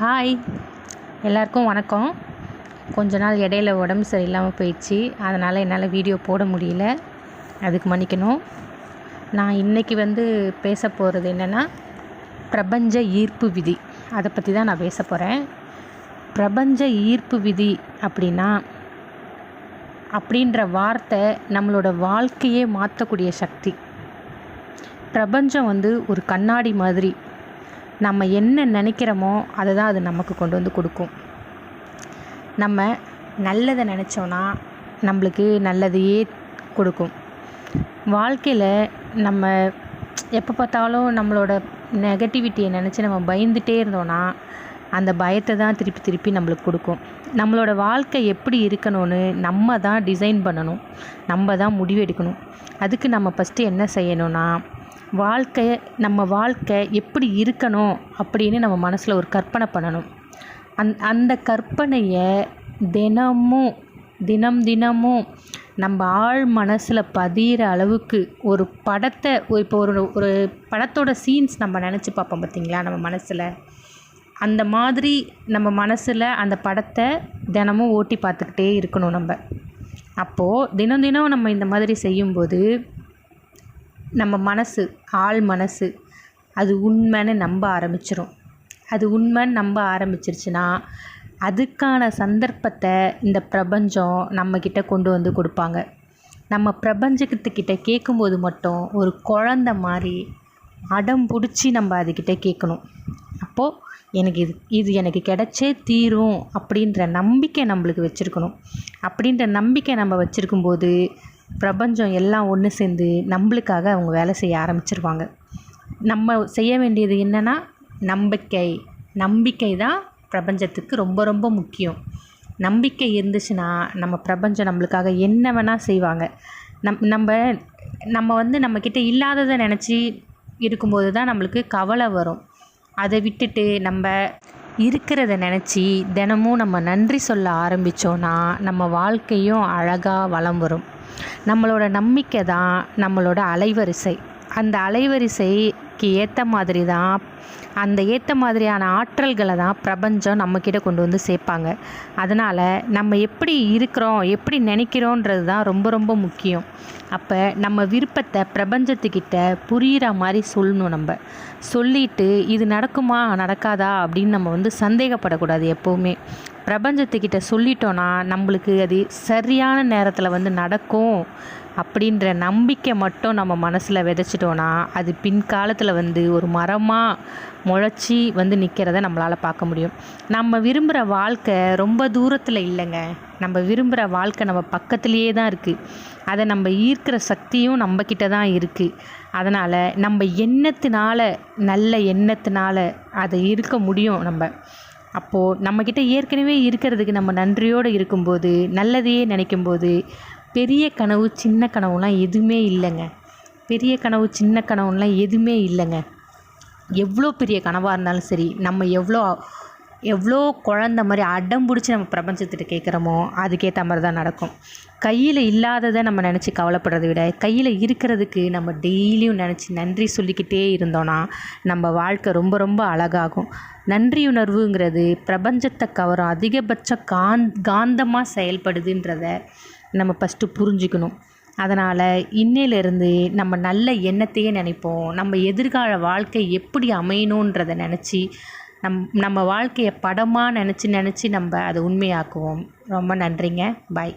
Hi எல்லாருக்கும் வணக்கம். கொஞ்ச நாள் இடையில உடம்பு சரியில்லாமல் போயிடுச்சு. அதனால் என்னால் வீடியோ போட முடியல. அதுக்கு மன்னிக்கணும். நான் இன்றைக்கி வந்து பேச போகிறது என்னென்னா பிரபஞ்ச ஈர்ப்பு விதி. அதை பற்றி தான் நான் பேச போகிறேன் பிரபஞ்ச ஈர்ப்பு விதி அப்படின்னா அப்படின்ற வார்த்தை நம்மளோட வாழ்க்கையே மாற்றக்கூடிய சக்தி. பிரபஞ்சம் வந்து ஒரு கண்ணாடி மாதிரி நம்ம என்ன நினைக்கிறோமோ அதை தான் அது நமக்கு கொண்டு வந்து கொடுக்கும். நம்ம நல்லதை நினச்சோன்னா நம்மளுக்கு நல்லதையே கொடுக்கும். வாழ்க்கையில் நம்ம எப்போ பார்த்தாலும் நம்மளோட நெகட்டிவிட்டியை நினச்சி நம்ம பயந்துகிட்டே இருந்தோன்னா அந்த பயத்தை தான் திருப்பி திருப்பி நம்மளுக்கு கொடுக்கும். நம்மளோட வாழ்க்கை எப்படி இருக்கணும்னு நம்ம தான் டிசைன் பண்ணணும். நம்ம தான் முடிவெடுக்கணும். அதுக்கு நம்ம ஃபஸ்ட்டு என்ன செய்யணும்னா வாழ்க்கை நம்ம வாழ்க்கை எப்படி இருக்கணும் அப்படின்னு நம்ம மனசில் ஒரு கற்பனை பண்ணணும். அந் அந்த கற்பனையை தினமும் தினம் தினமும் நம்ம ஆழ் மனசில் பதிகிற அளவுக்கு ஒரு படத்தை இப்போ ஒரு ஒரு படத்தோட சீன்ஸ் நம்ம நினச்சி பார்ப்போம் பார்த்திங்களா நம்ம மனசில்? அந்த மாதிரி நம்ம மனசில் அந்த படத்தை தினமும் ஓட்டி பார்த்துக்கிட்டே இருக்கணும் நம்ம. அப்போது தினம் தினம் நம்ம இந்த மாதிரி செய்யும்போது நம்ம மனசு ஆள் மனசு அது உண்மைன்னு நம்ப ஆரம்பிச்சிடும் அது உண்மைன்னு நம்ப ஆரம்பிச்சிருச்சுன்னா அதுக்கான சந்தர்ப்பத்தை இந்த பிரபஞ்சம் நம்மக்கிட்ட கொண்டு வந்து கொடுப்பாங்க. நம்ம பிரபஞ்சத்துக்கிட்ட கேட்கும்போது மட்டும் ஒரு குழந்த மாதிரி அடம் பிடிச்சி நம்ம அதுக்கிட்ட கேட்கணும். அப்போது எனக்கு இது இது எனக்கு கிடைச்சே தீரும் அப்படின்ற நம்பிக்கை நம்மளுக்கு வச்சுருக்கணும். அப்படின்ற நம்பிக்கை நம்ம வச்சுருக்கும்போது பிரபஞ்சம் எல்லாம் ஒன்று சேர்ந்து நம்மளுக்காக அவங்க வேலை செய்ய ஆரம்பிச்சிருவாங்க. நம்ம செய்ய வேண்டியது என்னென்னா நம்பிக்கை. நம்பிக்கை தான் பிரபஞ்சத்துக்கு ரொம்ப ரொம்ப முக்கியம். நம்பிக்கை இருந்துச்சுன்னா நம்ம பிரபஞ்சம் நம்மளுக்காக என்ன வேணால் செய்வாங்க. நம் நம்ம நம்ம வந்து நம்மக்கிட்ட இல்லாததை நினச்சி இருக்கும்போது தான் நம்மளுக்கு கவலை வரும். அதை விட்டுட்டு நம்ம இருக்கிறத நினச்சி தினமும் நம்ம நன்றி சொல்ல ஆரம்பித்தோன்னா நம்ம வாழ்க்கையும் அழகாக வளம் வரும். நம்மளோட நம்பிக்கை தான் நம்மளோட அலைவரிசை. அந்த அலைவரிசைக்கு ஏற்ற மாதிரி தான் அந்த ஏற்ற மாதிரியான ஆற்றல்களை தான் பிரபஞ்சம் நம்மக்கிட்ட கொண்டு வந்து சேர்ப்பாங்க. அதனால் நம்ம எப்படி இருக்கிறோம் எப்படி நினைக்கிறோன்றது தான் ரொம்ப ரொம்ப முக்கியம். அப்போ நம்ம விருப்பத்தை பிரபஞ்சத்துக்கிட்ட புரிகிற மாதிரி சொல்லணும் நம்ம. சொல்லிட்டு இது நடக்குமா நடக்காதா அப்படின்னு நம்ம வந்து சந்தேகப்படக்கூடாது எப்போவுமே. பிரபஞ்சத்துக்கிட்ட சொல்லிட்டோன்னா நம்மளுக்கு அது சரியான நேரத்தில் வந்து நடக்கும். அப்படின்ற நம்பிக்கை மட்டும் நம்ம மனசில் விதைச்சிட்டோன்னா அது பின்காலத்தில் வந்து ஒரு மரமாக முளைச்சி வந்து நிற்கிறத நம்மளால் பார்க்க முடியும். நம்ம விரும்புகிற வாழ்க்கை ரொம்ப தூரத்தில் இல்லைங்க. நம்ம விரும்புகிற வாழ்க்கை நம்ம பக்கத்துலேயே தான் இருக்குது அதை நம்ம ஈர்க்கிற சக்தியும் நம்மக்கிட்ட தான் இருக்குது அதனால் நம்ம எண்ணத்தினால நல்ல எண்ணத்தினால அதை இருக்க முடியும் நம்ம. அப்போது நம்மக்கிட்ட ஏற்கனவே இருக்கிறதுக்கு நம்ம நன்றியோடு இருக்கும்போது நல்லதையே நினைக்கும்போது பெரிய கனவு சின்ன கனவுலாம் எதுவுமே இல்லைங்க. பெரிய கனவு சின்ன கனவுலாம் எதுவுமே இல்லைங்க. எவ்வளோ பெரிய கனவாக இருந்தாலும் சரி நம்ம எவ்வளோ எவ்வளோ குழந்த மாதிரி அடம் பிடிச்சி நம்ம பிரபஞ்சத்திட்ட கேட்குறோமோ அதுக்கேற்ற மாதிரி தான் நடக்கும். கையில் இல்லாததை நம்ம நினச்சி கவலைப்படுறத விட கையில் இருக்கிறதுக்கு நம்ம டெய்லியும் நினச்சி நன்றி சொல்லிக்கிட்டே இருந்தோன்னா நம்ம வாழ்க்கை ரொம்ப ரொம்ப அழகாகும். நன்றியுணர்வுங்கிறது பிரபஞ்சத்தை கவரும் அதிகபட்ச காந் காந்தமாக செயல்படுதுன்றத நம்ம ஃபஸ்ட்டு புரிஞ்சுக்கணும். அதனால் இன்னையிலேருந்து நம்ம நல்ல எண்ணத்தையே நினைப்போம். நம்ம எதிர்கால வாழ்க்கை எப்படி அமையணுன்றதை நினச்சி நம் நம்ம வாழ்க்கையை படமாக நினச்சி நினச்சி நம்ம அதை உண்மையாக்குவோம். ரொம்ப நன்றிங்க. பாய்